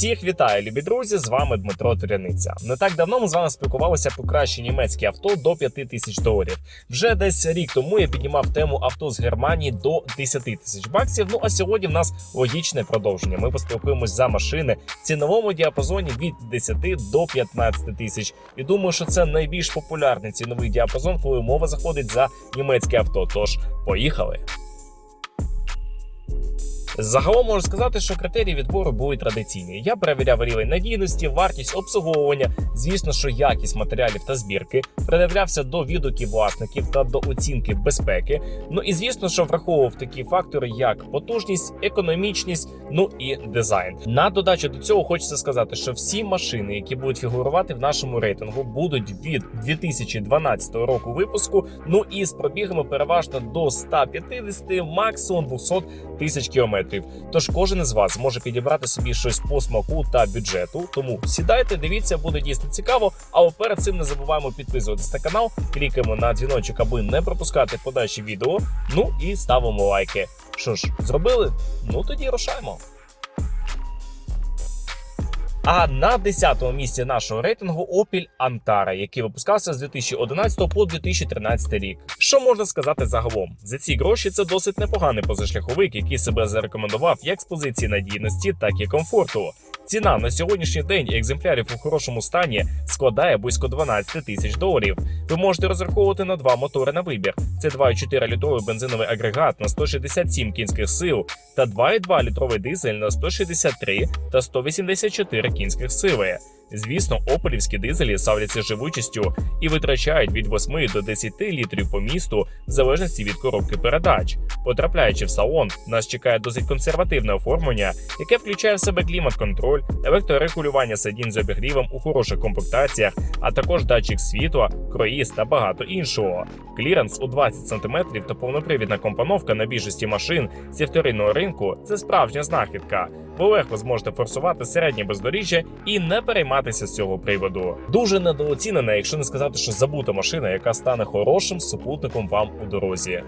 Всіх вітаю, любі друзі! З вами Дмитро Туряниця. Не так давно ми з вами спілкувалися про кращі німецькі авто до 5 тисяч доларів. Вже десь рік тому я піднімав тему авто з Германії до 10 тисяч баксів. Ну а сьогодні в нас логічне продовження. Ми поспілкуємось за машини в ціновому діапазоні від 10 до 15 тисяч. І думаю, що це найбільш популярний ціновий діапазон, коли мова заходить за німецьке авто. Тож поїхали. Загалом можу сказати, що критерії відбору були традиційні. Я перевіряв рівень надійності, вартість обслуговування, звісно, що якість матеріалів та збірки, придивлявся до відгуків власників та до оцінки безпеки. Ну і звісно, що враховував такі фактори, як потужність, економічність, ну і дизайн. На додачу до цього хочеться сказати, що всі машини, які будуть фігурувати в нашому рейтингу, будуть від 2012 року випуску. Ну і з пробігами переважно до 150, максимум 200 тисяч кілометрів. Тож кожен з вас може підібрати собі щось по смаку та бюджету. Тому сідайте, дивіться, буде дійсно цікаво. Але перед цим не забуваємо підписуватись на канал, клікаємо на дзвіночок, аби не пропускати подальші відео. Ну і ставимо лайки. Що ж, зробили? Ну тоді рушаємо. А на 10-му місці нашого рейтингу Opel Antara, який випускався з 2011 по 2013 рік. Що можна сказати загалом? За ці гроші це досить непоганий позашляховик, який себе зарекомендував як з позиції надійності, так і комфорту. Ціна на сьогоднішній день екземплярів у хорошому стані складає близько 12 тисяч доларів. Ви можете розраховувати на два мотори на вибір: це 2,4 літровий бензиновий агрегат на 167 кінських сил та 2,2 літровий дизель на 163 та 184 кінських сили. Звісно, опелівські дизелі ставляться живучістю і витрачають від 8 до 10 літрів по місту в залежності від коробки передач. Потрапляючи в салон, нас чекає досить консервативне оформлення, яке включає в себе клімат-контроль, електрорегулювання сидінь з обігрівом у хороших комплектаціях, а також датчик світла, круїз та багато іншого. Кліренс у 20 см та повнопривідна компоновка на більшості машин зі вторинного ринку це справжня знахідка. Ви легко зможете форсувати середнє бездоріжжя і не перейматися з цього приводу. Дуже недооцінена, якщо не сказати, що забута машина, яка стане хорошим супутником вам у дорозі.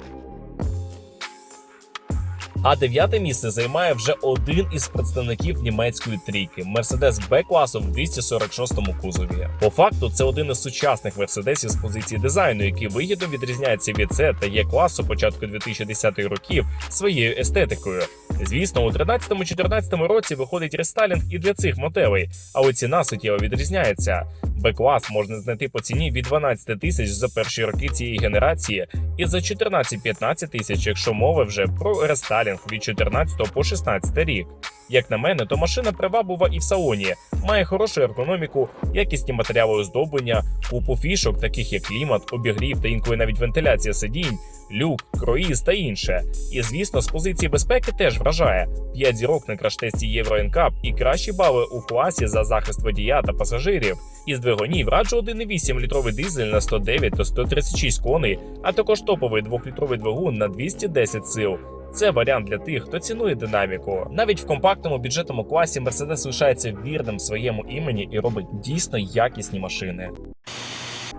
А дев'яте місце займає вже один із представників німецької трійки Mercedes B класу в 246-му кузові. По факту, це один із сучасних мерседесів з позиції дизайну, який вигідно відрізняється від C та Є класу початку 2010-х років своєю естетикою. Звісно, у 13-14 році виходить рестайлінг і для цих моделей, але ціна суттєво відрізняється. Б-клас можна знайти по ціні від 12 тисяч за перші роки цієї генерації, і за 14-15 тисяч, якщо мова вже про рестайлінг від 14 по 16 рік. Як на мене, то машина приваблива і в салоні, має хорошу ергономіку, якісні матеріали оздоблення, купу фішок, таких як клімат, обігрів та інколи навіть вентиляція сидінь, люк, круїз та інше. І звісно, з позиції безпеки теж вражає 5 зірок на краш-тесті Євро NCAP і кращі бали у класі за захист водія та пасажирів. Із двигунів раджу 1,8 літровий дизель на 109 та 136 коней, а також топовий 2-літровий двигун на 210 сил. Це варіант для тих, хто цінує динаміку. Навіть в компактному бюджетному класі Mercedes лишається вірним своєму імені і робить дійсно якісні машини.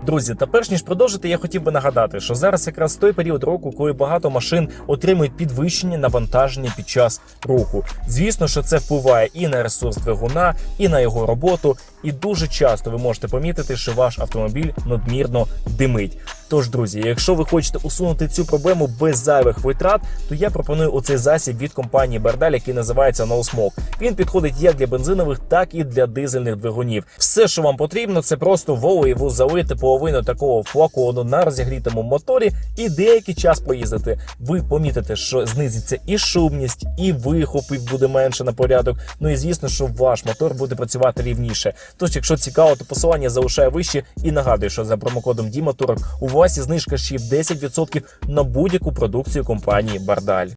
Друзі, та перш ніж продовжити, я хотів би нагадати, що зараз якраз той період року, коли багато машин отримують підвищення навантаження під час руху. Звісно, що це впливає і на ресурс двигуна, і на його роботу. І дуже часто ви можете помітити, що ваш автомобіль надмірно димить. Тож, друзі, якщо ви хочете усунути цю проблему без зайвих витрат, то я пропоную оцей засіб від компанії Бардаль, який називається No Smoke. Він підходить як для бензинових, так і для дизельних двигунів. Все, що вам потрібно, це просто волеєву залити половину такого флакону на розігрітому моторі і деякий час поїздити. Ви помітите, що знизиться і шумність, і вихопів буде менше на порядок. Ну і звісно, що ваш мотор буде працювати рівніше. Тож, якщо цікаво, то посилання залишаю вище і нагадую, що за промокодом Дімоторок у вас є знижка ще в 10% на будь-яку продукцію компанії Бардаль.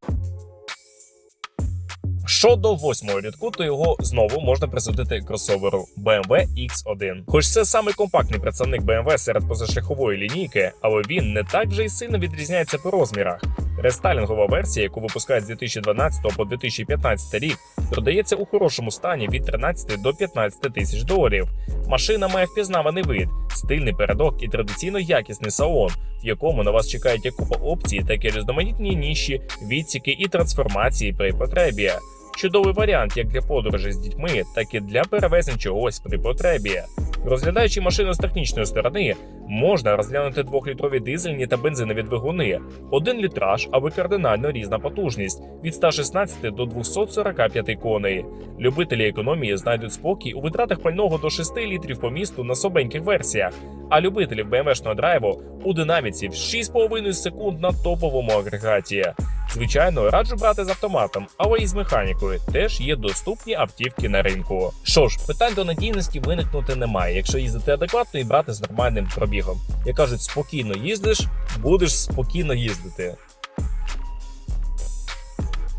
Щодо восьмого рядку, то його знову можна присудити кросоверу BMW X1. Хоч це самий компактний представник BMW серед позашляхової лінійки, але він не так вже й сильно відрізняється по розмірах. Рестайлінгова версія, яку випускають з 2012 по 2015 рік, продається у хорошому стані від 13 до 15 тисяч доларів. Машина має впізнаваний вид, стильний передок і традиційно якісний салон, в якому на вас чекають як купа опцій, так і різноманітні ніші, відсіки і трансформації при потребі. Чудовий варіант як для подорожі з дітьми, так і для перевезень чогось при потребі. Розглядаючи машину з технічної сторони, можна розглянути двохлітрові дизельні та бензинові двигуни, один літраж, або кардинально різна потужність від 116 до 245 коней. Любителі економії знайдуть спокій у витратах пального до 6 літрів по місту на собеньких версіях, а любителів БМВшного драйву у динаміці в 6,5 секунд на топовому агрегаті. Звичайно, раджу брати з автоматом, але і з механікою теж є доступні автівки на ринку. Що ж, питань до надійності виникнути немає, якщо їздити адекватно і брати з нормальним пробігом. Як кажуть, спокійно їздиш, будеш спокійно їздити.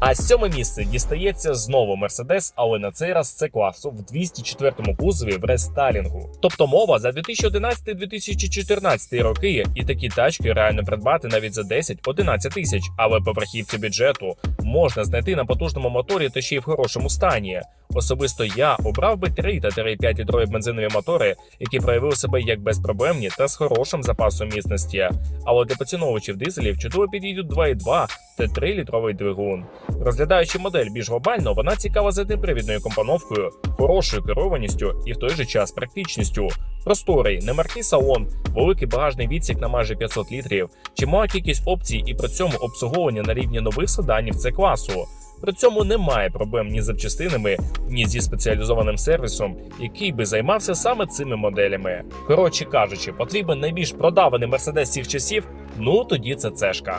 А сьоме місце дістається знову Мерседес, але на цей раз це класу в 204 кузові в рестайлінгу. Тобто мова за 2011-2014 роки, і такі тачки реально придбати навіть за 10-11 тисяч. Але по верхівці бюджету можна знайти на потужному моторі та ще й в хорошому стані. Особисто я обрав би 3 та 3,5 літрові бензинові мотори, які проявили себе як безпроблемні та з хорошим запасом міцності. Але для поціновувачів дизелів чудово підійдуть 2,2 та 3-літровий двигун. Розглядаючи модель більш глобально, вона цікава за непривідною компоновкою, хорошою керованістю і в той же час практичністю. Просторий, немаркий салон, великий багажний відсік на майже 500 літрів, чимала кількість опцій і при цьому обслуговування на рівні нових седанів це класу. При цьому немає проблем ні з запчастинами, ні зі спеціалізованим сервісом, який би займався саме цими моделями. Коротше кажучи, потрібен найбільш продаваний мерседес цих часів. Ну тоді це цешка.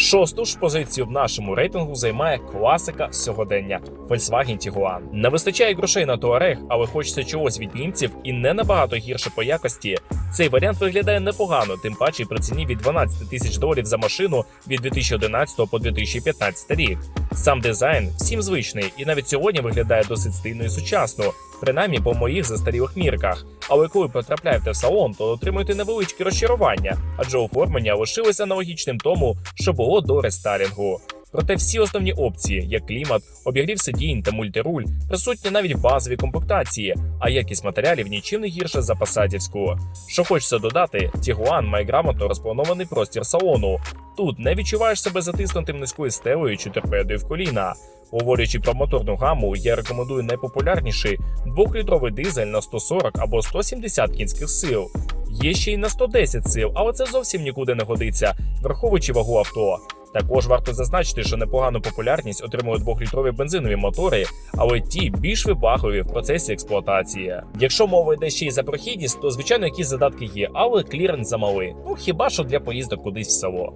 Шосту ж позицію в нашому рейтингу займає класика сьогодення Volkswagen Tiguan. Не вистачає грошей на Touareg, але хочеться чогось від німців і не набагато гірше по якості. Цей варіант виглядає непогано, тим паче при ціні від 12 тисяч доларів за машину від 2011 по 2015 рік. Сам дизайн всім звичний і навіть сьогодні виглядає досить стильно і сучасно, принаймні по моїх застарілих мірках. Але коли потрапляєте в салон, то отримуєте невеличкі розчарування, адже оформлення лишилося аналогічним тому, що було до рестайлінгу. Проте всі основні опції, як клімат, обігрів сидінь та мультируль, присутні навіть в базовій комплектації, а якість матеріалів нічим не гірша за пасадівську. Що хочеться додати, Тігуан має грамотно розпланований простір салону. Тут не відчуваєш себе затиснутим низькою стелею чи торпедою в коліна. Говорячи про моторну гаму, я рекомендую найпопулярніший двохлітровий дизель на 140 або 170 кінських сил. Є ще й на 110 сил, але це зовсім нікуди не годиться, враховуючи вагу авто. Також варто зазначити, що непогану популярність отримують двохлітрові бензинові мотори, але ті більш вибагливі в процесі експлуатації. Якщо мова йде ще й за прохідність, то звичайно якісь задатки є, але кліренс замалий. Ну хіба що для поїздок кудись в село.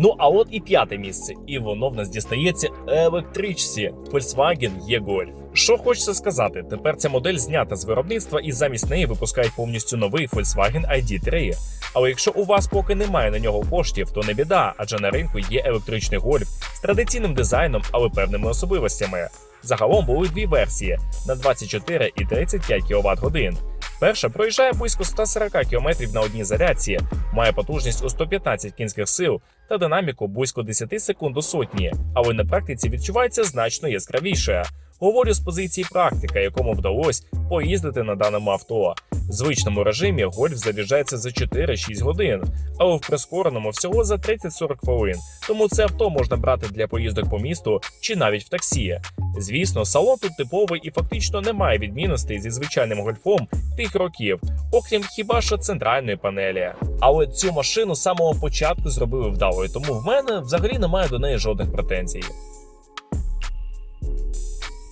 Ну а от і п'яте місце, і воно в нас дістається електричці Volkswagen E-Golf. Що хочеться сказати, тепер ця модель знята з виробництва і замість неї випускають повністю новий Volkswagen ID3. Але якщо у вас поки немає на нього коштів, то не біда, адже на ринку є електричний гольф з традиційним дизайном, але певними особливостями. Загалом були дві версії на 24 і 35 кВт годин. Перша проїжджає близько 140 км на одній зарядці, має потужність у 115 кінських сил та динаміку близько 10 секунд до сотні, але на практиці відчувається значно яскравіше. Говорю з позиції практика, якому вдалося поїздити на даному авто. В звичному режимі гольф заряджається за 4-6 годин, але в прискореному всього за 30-40 хвилин. Тому це авто можна брати для поїздок по місту чи навіть в таксі. Звісно, салон тут типовий і фактично немає відмінностей зі звичайним гольфом тих років, окрім хіба що центральної панелі. Але цю машину з самого початку зробили вдалою, тому в мене взагалі немає до неї жодних претензій.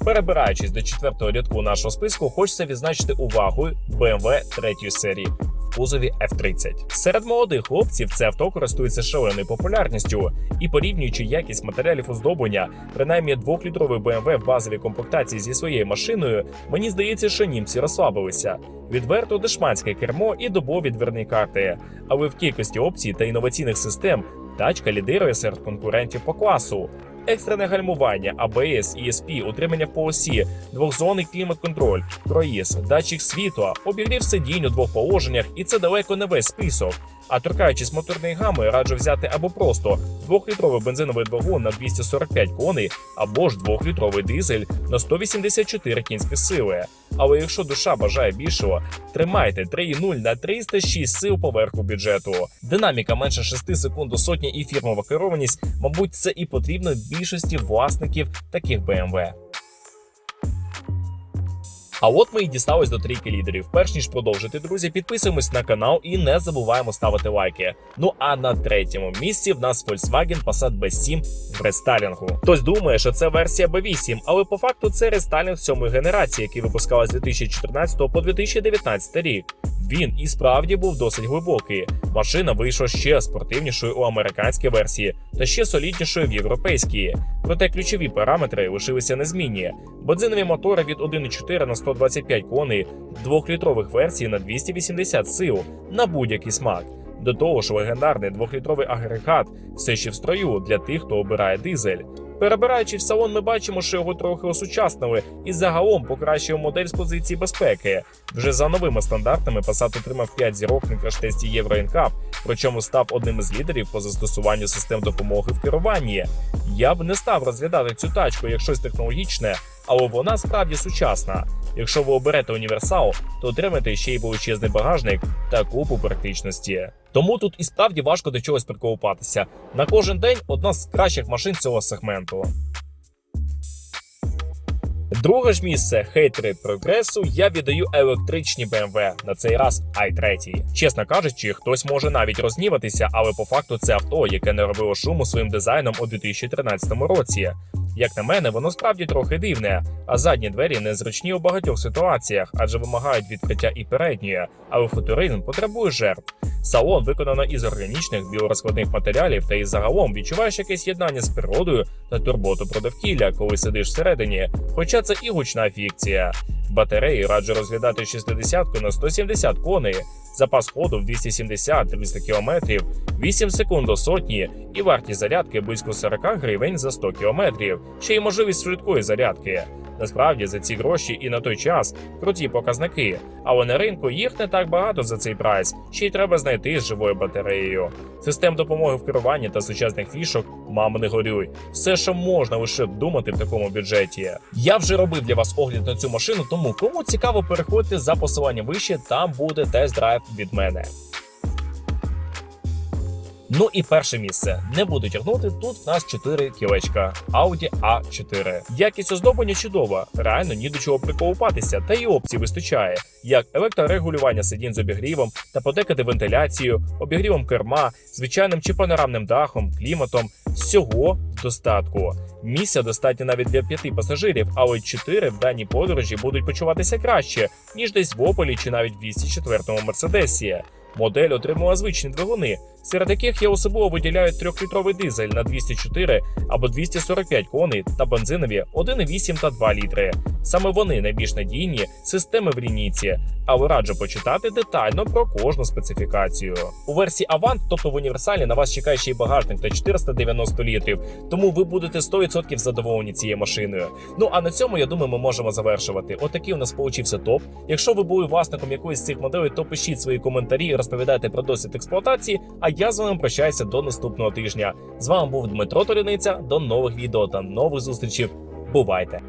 Перебираючись до четвертого рядку нашого списку, хочеться відзначити увагу BMW третьої серії в кузові F30. Серед молодих хлопців це авто користується шаленою популярністю і порівнюючи якість матеріалів оздоблення, принаймні двохлітровий BMW в базовій комплектації зі своєю машиною, мені здається, що німці розслабилися. Відверто дешманське кермо і добові дверні карти. Але в кількості опцій та інноваційних систем тачка лідирує серед конкурентів по класу. Екстрене гальмування, АБС, ESP, утримання в полосі, двохзонний клімат-контроль, проїзд, датчик світла, обігрів сидінь у двох положеннях, і це далеко не весь список. А торкаючись моторної гами, раджу взяти або просто 2-літровий бензиновий двигун на 245 коней, або ж 2-літровий дизель на 184 кінські сили. Але якщо душа бажає більшого, тримайте 3,0 на 306 сил поверху бюджету. Динаміка менше 6 секунд до сотні і фірмова керованість, мабуть, це і потрібно більшості власників таких BMW. А от ми і дістались до трійки лідерів. Перш ніж продовжити, друзі, підписуємось на канал і не забуваємо ставити лайки. Ну а на третьому місці в нас Volkswagen Passat B7 в рестайлінгу. Хтось думає, що це версія B8, але по факту це рестайлінг сьомої генерації, який випускалась з 2014 по 2019 рік. Він і справді був досить глибокий. Машина вийшла ще спортивнішою у американській версії та ще соліднішою в європейській. Проте ключові параметри лишилися незмінні. Бензинові мотори від 1,4 на 125 коней, двохлітрових версій на 280 сил на будь-який смак. До того ж, легендарний двохлітровий агрегат все ще в строю для тих, хто обирає дизель. Перебираючи в салон, ми бачимо, що його трохи осучаснили і загалом покращив модель з позиції безпеки. Вже за новими стандартами Passat отримав 5 зірок на краш-тесті Євро NCAP, причому став одним із лідерів по застосуванню систем допомоги в керуванні. Я б не став розглядати цю тачку як щось технологічне, але вона справді сучасна. Якщо ви оберете універсал, то отримаєте ще й величезний багажник та купу практичності. Тому тут і справді важко до чогось приколупатися. На кожен день одна з кращих машин цього сегменту. Друге ж місце хейтери прогресу я віддаю електричні BMW, на цей раз i3. Чесно кажучи, хтось може навіть розніватися, але по факту це авто, яке не робило шуму своїм дизайном у 2013 році. Як на мене, воно справді трохи дивне, а задні двері незручні у багатьох ситуаціях, адже вимагають відкриття і передньої, але футуризм потребує жертв. Салон виконано із органічних біорозкладних матеріалів та із загалом відчуваєш якесь єднання з природою та турботу про довкілля, коли сидиш всередині. Хоча це і гучна фікція. Батареї раджу розглядати 60 на 170 коней, запас ходу в 270-300 км, 8 секунд до сотні і вартість зарядки близько 40 гривень за 100 км, ще й можливість швидкої зарядки. Насправді за ці гроші і на той час круті показники, але на ринку їх не так багато за цей прайс, ще й треба знайти з живою батареєю. Систем допомоги в керуванні та сучасних фішок мама не горюй. Все, що можна лише думати в такому бюджеті. Я вже робив для вас огляд на цю машину, тому кому цікаво, переходьте за посиланням вище, там буде тест-драйв від мене. Ну і перше місце. Не буду тягнути. Тут в нас 4 кілечка Audi A4. Якість оздоблення чудова, реально ні до чого приколупатися, та й опцій вистачає, як електрорегулювання сидінь з обігрівом та подекати вентиляцію, обігрівом керма, звичайним чи панорамним дахом, кліматом. Всього достатку. Місця достатньо навіть для п'яти пасажирів, а от 4 в даній подорожі будуть почуватися краще, ніж десь в Опелі чи навіть в 204-му Мерседесі. Модель отримала звичні двигуни, серед яких я особливо виділяю 3-літровий дизель на 204 або 245 коней та бензинові 1,8 та 2 літри. Саме вони найбільш надійні системи в лінійці, але раджу почитати детально про кожну специфікацію. У версії Avant, тобто в універсалі, на вас чекає ще й багажник та 490 літрів, тому ви будете 100% задоволені цією машиною. Ну а на цьому я думаю, ми можемо завершувати. Отакий у нас получився топ. Якщо ви були власником якоїсь з цих моделей, то пишіть свої коментарі, розповідайте про досвід експлуатації. А я з вами прощаюся до наступного тижня. З вами був Дмитро Толяниця. До нових відео та нових зустрічей. Бувайте!